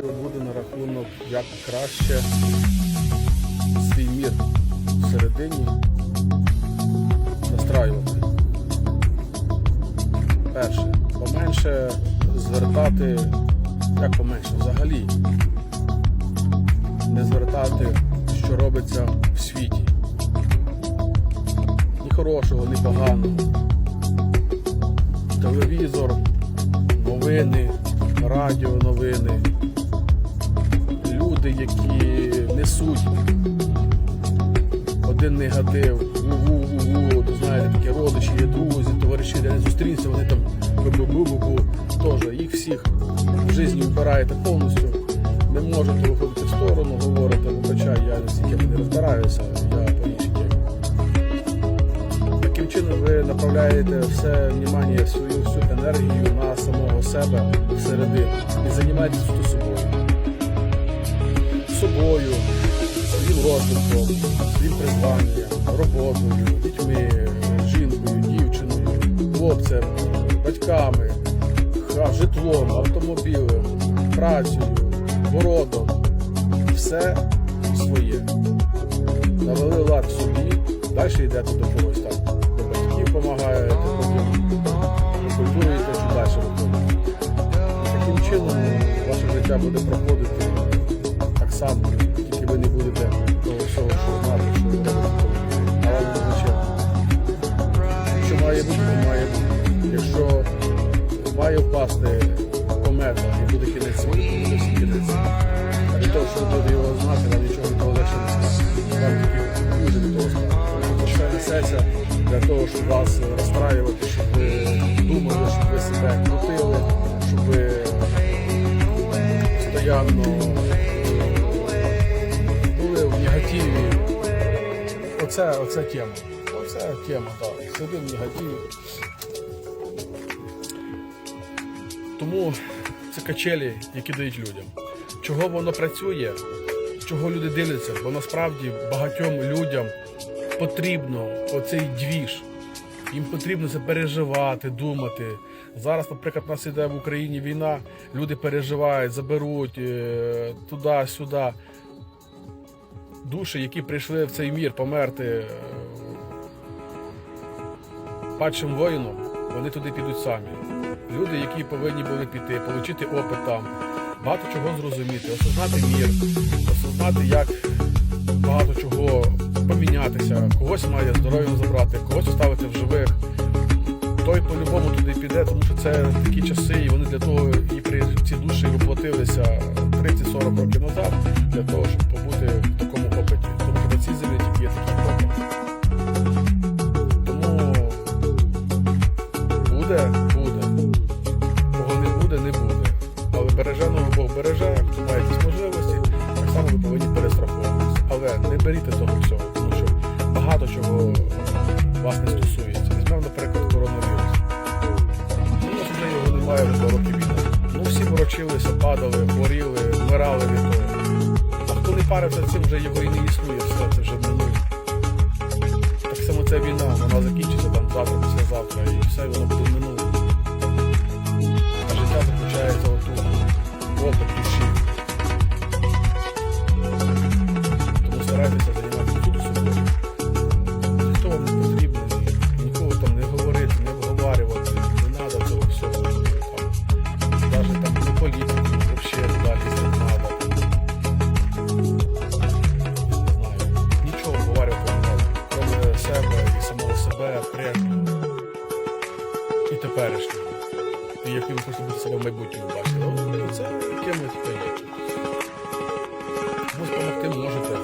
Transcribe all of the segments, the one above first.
відео буде на рахунок, як краще свій мір всередині настраювати. Перше, поменше звертати, як поменше, взагалі не звертати, що робиться в світі. Ні хорошого, ні поганого. Телевізор, новини, радіо новини, люди, які несуть один негатив, ву-ву-ву-ву, то знаєте, такі родичі, є друзі, товариші, де не зустрінься, вони там бу-бу-бу-бу-бу, теж їх всіх в житті вбираєте повністю. Не можете виходити в сторону, говорите, вибачай, я цими не розбираюся, я по. Таким чином ви направляєте все внимання, свою всю енергію на самого себе всередину і займаєтесь суто собою. Своїм розвитком, своїм призванням, роботою, дітьми, жінкою, дівчиною, хлопцем, батьками, житлом, автомобілем, працею, городом. Все своє. Навели лад собі, далі йдете до когось там. До батьків допомагаєте, потім культуруєте, що далі виходить. Таким чином ваше життя буде проходити само, тільки ви не будете того всього, що знати, що ви робите. А вам зачем. Що має бути, то має бути. Якщо має впасти комета і буде кінець світу, то буде всі кінець. А від того, що ви його знати, вам нічого від того легше не стане. Вам тільки дуже від того стане. Тому що несеться для того, щоб вас розстраювати, Оце, оце тема. Оце тема, так. Сидим в негативі. Тому це качелі, які дають людям. Чого воно працює, чого люди дивляться, бо насправді багатьом людям потрібно оцей двіж. Їм потрібно це переживати, думати. Зараз, наприклад, у нас іде в Україні війна, люди переживають, заберуть е, туди-сюди. Душі, які прийшли в цей мір померти е, падшим воїном, вони туди підуть самі. Люди, які повинні були піти, отримати опит там, багато чого зрозуміти, осознати мір, осознати, як багато чого помінятися, когось має здоров'ям забрати, когось оставити в живих. Той по-любому туди піде, тому що це такі часи, і вони для того і при ці душі воплотилися 30-40 років назад, для того, Не того всього, тому що багато чого вас не стосується. Візьмемо, наприклад, коронавірус. У нас вже його немає вже два роки війни. Ну всі ворочилися, падали, хворіли, вмирали від того. А хто не парився цим, вже його і не існує, все це вже минуло. Так само ця війна, вона закінчиться там завтра, післязавтра, і все воно буде минуле. Теперішнього. І яким ви хочете бути себе в майбутньому бачите. Ну, це ким ви тепер допомогти можете,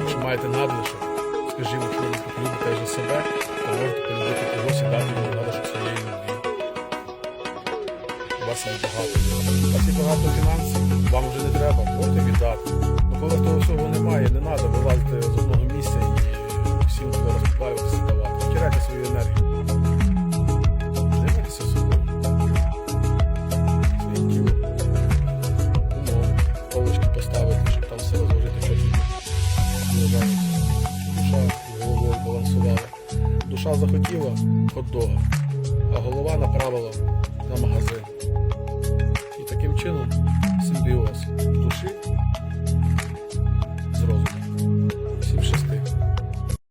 якщо маєте надлишок, скажімо, що ви любите вже себе, то можете полюбити когось і дати йому надлишок своєї любві. У вас є багато. У вас є багато фінансів, вам вже не треба, можете віддати. Ну коли того всього немає, не треба вилазити з одного місця і всім туди розпиваюся, Душа захотіла хот-дога, а голова направила на магазин.